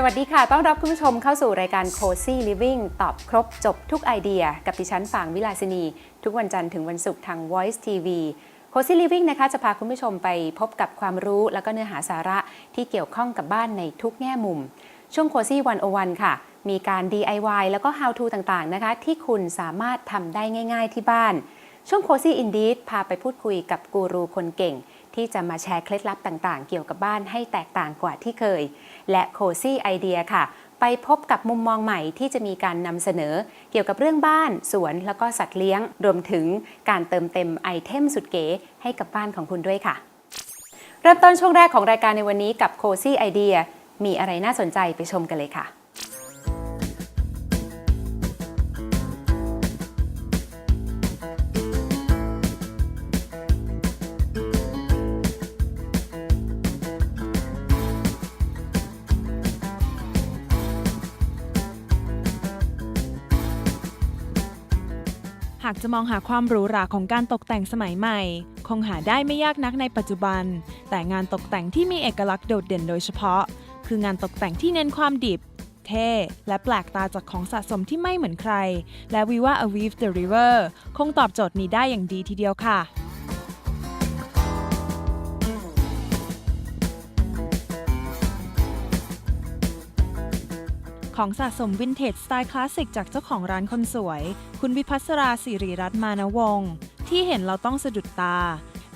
สวัสดีค่ะ ต้อนรับคุณผู้ชมเข้าสู่รายการ Cozy Living ตอบครบจบทุกไอเดีย กับดิฉันฝางวิลาสินี ทุกวันจันทร์ถึงวันศุกร์ทาง Voice TV Cozy Living นะคะ จะพาคุณผู้ชมไปพบกับความรู้ แล้วก็เนื้อหาสาระที่เกี่ยวข้องกับบ้านในทุกแง่มุม ช่วง Cozy 101 ค่ะ มีการ DIY แล้วก็ How to ต่างๆ นะคะ ที่คุณสามารถทำได้ง่าย ๆ ที่บ้าน ช่วง Cozy Indeed พาไปพูดคุยกับกูรูคนเก่ง ที่จะมาแชร์เคล็ดลับต่างๆ เกี่ยวกับบ้านให้แตกต่างกว่าที่เคย และโคซี่ไอเดียค่ะ ไปพบกับมุมมองใหม่ที่จะมีการนำเสนอ เกี่ยวกับเรื่องบ้าน สวนแล้วก็สัตว์เลี้ยง รวมถึงการเติมเต็มไอเทมสุดเก๋ให้กับบ้านของคุณด้วยค่ะ เริ่มต้นช่วงแรกของรายการในวันนี้กับโคซี่ไอเดียมีอะไรน่าสนใจไปชมกันเลยค่ะากจะมองหาความหรูหราของการตกแต่งสมัยใหม่ คงหาได้ไม่ยากนักในปัจจุบัน แต่งานตกแต่งที่มีเอกลักษณ์โดดเด่นโดยเฉพาะ คืองานตกแต่งที่เน้นความดิบ เท่ และแปลกตาจากของสะสมที่ไม่เหมือนใคร และวิว่า a v i v the River คงตอบโจทย์นี้ได้อย่างดีทีเดียวค่ะ ของสะสมวินเทจสไตล์คลาสสิกจากเจ้าของร้านคนสวย คุณวิพัสราสิริรัตน์มานวงศ์ที่เห็นเราต้องสะดุดตา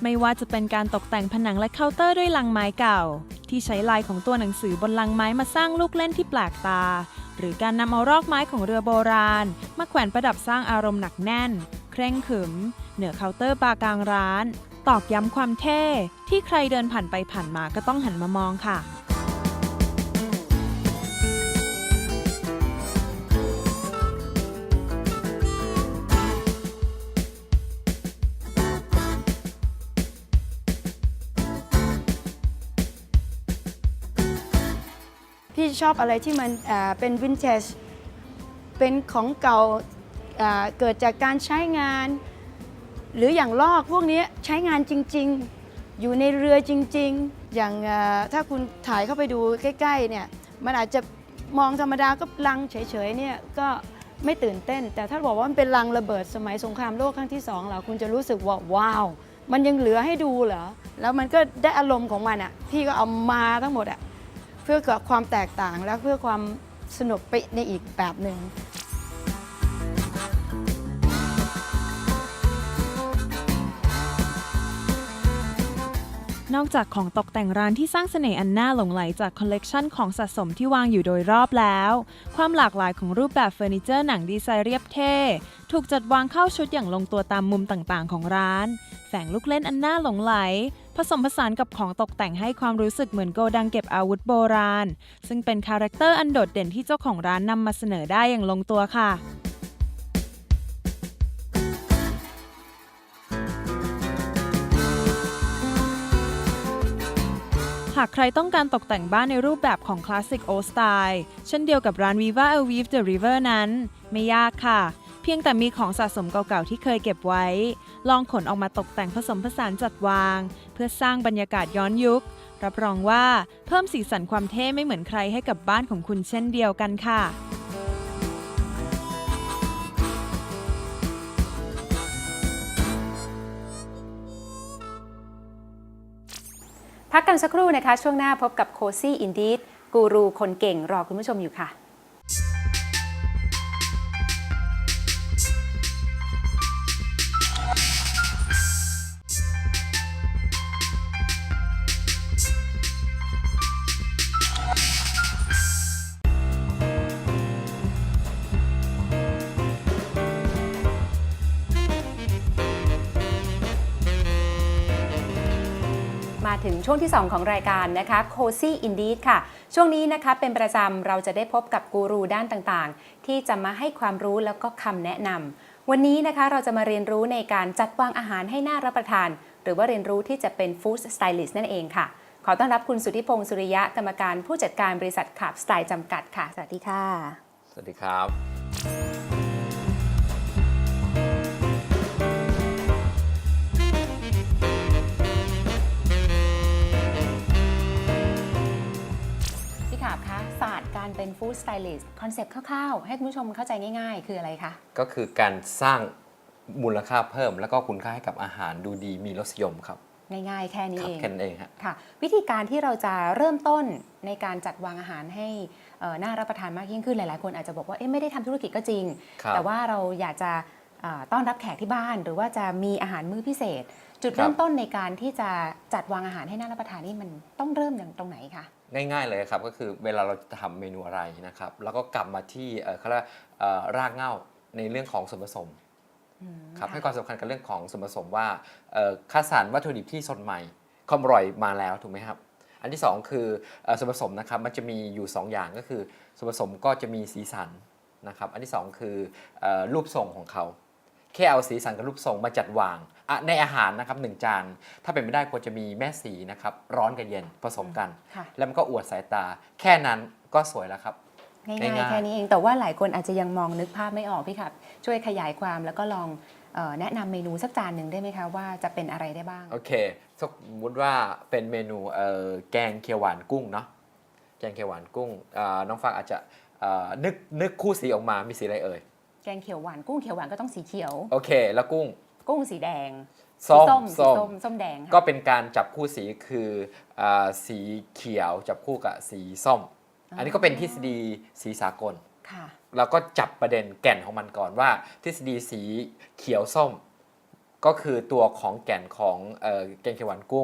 ไม่ว่าจะเป็นการตกแต่งผนังและเคาน์เตอร์ด้วยลังไม้เก่า ที่ใช้ลายของตัวหนังสือบนลังไม้มาสร้างลูกเล่นที่แปลกตา หรือการนำเอารอกไม้ของเรือโบราณ มาแขวนประดับสร้างอารมณ์หนักแน่น เคร่งขรึม เหนือเคาน์เตอร์บาร์กลางร้าน ตอกย้ำความเท่ที่ใครเดินผ่านไปผ่านมาก็ต้องหันมามองค่ะ พี่ชอบอะไรที่มันเป็นวินเทจเป็นของเก่าเกิดจากการใช้งาน หรืออย่างลอกพวกนี้ใช้งานจริง ๆ อยู่ในเรือจริง ๆ อย่างถ้าคุณถ่ายเข้าไปดูใกล้ๆเนี่ยมันอาจจะมองธรรมดาก็ลังเฉยๆเนี่ยก็ไม่ตื่นเต้น แต่ถ้าบอกว่ามันเป็นลังระเบิดสมัยสงครามโลกครั้งที่สองเหรอคุณจะรู้สึกว่าว้าว มันยังเหลือให้ดูเหรอแล้วมันก็ได้อารมณ์ของมันอะพี่ก็เอามาทั้งหมดอะ เพื่อกับความแตกต่างและเพื่อความสนุกไปในอีกแบบหนึ่งนอกจากของตกแต่งร้านที่สร้างเสน่ห์อันน่าหลงไหลจากคอลเลกชันของสะสมที่วางอยู่โดยรอบแล้ว ความหลากหลายของรูปแบบเฟอร์นิเจอร์หนังดีไซน์เรียบเท่ ถูกจัดวางเข้าชุดอย่างลงตัวตามมุมต่างๆ ของร้าน แฝงลูกเล่นอันน่าหลงไหล ผสมผสานกับของตกแต่งให้ความรู้สึกเหมือนโกดังเก็บอาวุธโบราณ ซึ่งเป็นคาแรคเตอร์อันโดดเด่นที่เจ้าของร้านนำมาเสนอได้อย่างลงตัวค่ะหากใครต้องการตกแต่งบ้านในรูปแบบของคลาสสิกโอสไตล์เช่นเดียวกับร้าน Viva a Weave the River นั้น ไม่ยากค่ะ เพียงแต่มีของสะสมเก่าๆที่เคยเก็บไว้ ลองขนออกมาตกแต่งผสมผสานจัดวาง เพื่อสร้างบรรยากาศย้อนยุค รับรองว่าเพิ่มสีสันความเท่ไม่เหมือนใครให้กับบ้านของคุณเช่นเดียวกันค่ะพักกันสักครู่นะคะ ช่วงหน้าพบกับโคซี่อินดีดกูรูคนเก่งรอคุณผู้ชมอยู่ค่ะ ถึงช่วงที่ 2 ของรายการนะคะ Cozy Indeed ค่ะ ช่วงนี้นะคะเป็นประจำเราจะได้พบกับกูรูด้านต่างๆ ที่จะมาให้ความรู้แล้วก็คำแนะนำวันนี้นะคะเราจะมาเรียนรู้ในการจัดวางอาหารให้น่ารับประทาน หรือว่าเรียนรู้ที่จะเป็น Food Stylist นั่นเองค่ะ ขอต้อนรับคุณสุทธิพงศ์สุริยะกรรมการผู้จัดการบริษัทขับสไตล์จำกัดค่ะ สวัสดีค่ะ สวัสดีครับ พี่ขาบคะศาสตร์การฟู้ดสไตลิสต์คอนเซปต์คร่าวๆ ให้คุณผู้ชมเข้าใจง่ายๆ คืออะไรคะ ก็คือการสร้างมูลค่าเพิ่ม แล้วก็คุณค่าให้กับอาหารดูดีมีรสนิยมครับง่ายๆ แค่นี้ครับเองแค่นั้นเองฮะ ค่ะ วิธีการที่เราจะเริ่มต้นในการจัดวางอาหารให้เอ่อน่ารับประทานมากยิ่งขึ้นหลายๆ คนอาจจะบอกว่าเอ๊ะไม่ได้ทำธุรกิจก็จริง ครับ แต่ว่าเราอยากจะเอ่อ ต้อนรับแขกที่บ้าน หรือว่าจะมีอาหารมื้อพิเศษ จุดครับเริ่มต้นในการที่จะจัดวางอาหารให้น่ารับประทานนี่มันต้องเริ่มอย่างตรงไหนคะง่ายๆเลยครับก็คือเวลาเราจะทำเมนูอะไรนะครับ แล้วก็กลับมาที่เอ่อเขาเรียกว่าเอ่อรากเหง้าในเรื่องของส่วนผสมอืมครับะให้ความสำคัญกับเรื่องของส่วนผสมว่าเอ่อคัดสรรวัตถุดิบที่สดใหม่ความอร่อยมาแล้วถูกไหมครับ อันที่สองคือเอ่อส่วนผสมนะครับมันจะมีอยู่ 2 อย่างก็คือส่วนผสมก็จะมีสีสันนะครับ อันที่สองคือเออรูปทรงของเขา แค่เอาสีสันกับรูปทรงมาจัดวางอะในอาหารนะครับหนึ่งจาน ถ้าเป็นไม่ได้ควรจะมีแม่สีนะครับร้อนกับเย็นผสมกันค่ะแล้วมันก็อวดสายตา แค่นั้นก็สวยแล้วครับง่ายง่ายๆๆแค่นี้เองแต่ว่าหลายคนอาจจะยังมองนึกภาพไม่ออกพี่ครับ ช่วยขยายความแล้วก็ลองเออแนะนำเมนูสักจานหนึ่งได้ไหมคะว่าจะเป็นอะไรได้บ้าง โอเค สมมติว่าเป็นเมนูเอ่อแกงเขียวหวานกุ้งเนาะแกงเขียวหวานกุ้งอ่าน้องฟางอาจจะเอ่อนึกนึกคู่สีออกมามีสีอะไรเอ่ย แกงเขียวหวานกุ้งเขียวหวานก็ต้องสีเขียว โอเค แล้วกุ้งกุ้งสีแดงส้มส้มสีส้มส้มส้มแดงค่ะก็เป็นการจับคู่สีคืออาสีเขียวจับคู่กับสีส้ม อันนี้ก็เป็นทฤษฎีสีสากล ค่ะ เราก็จับประเด็นแก่นของมันก่อนว่า ทฤษฎีสีเขียวส้ม ก็คือตัวของแก่นของเอ่อแกงเขียวหวานกุ้ง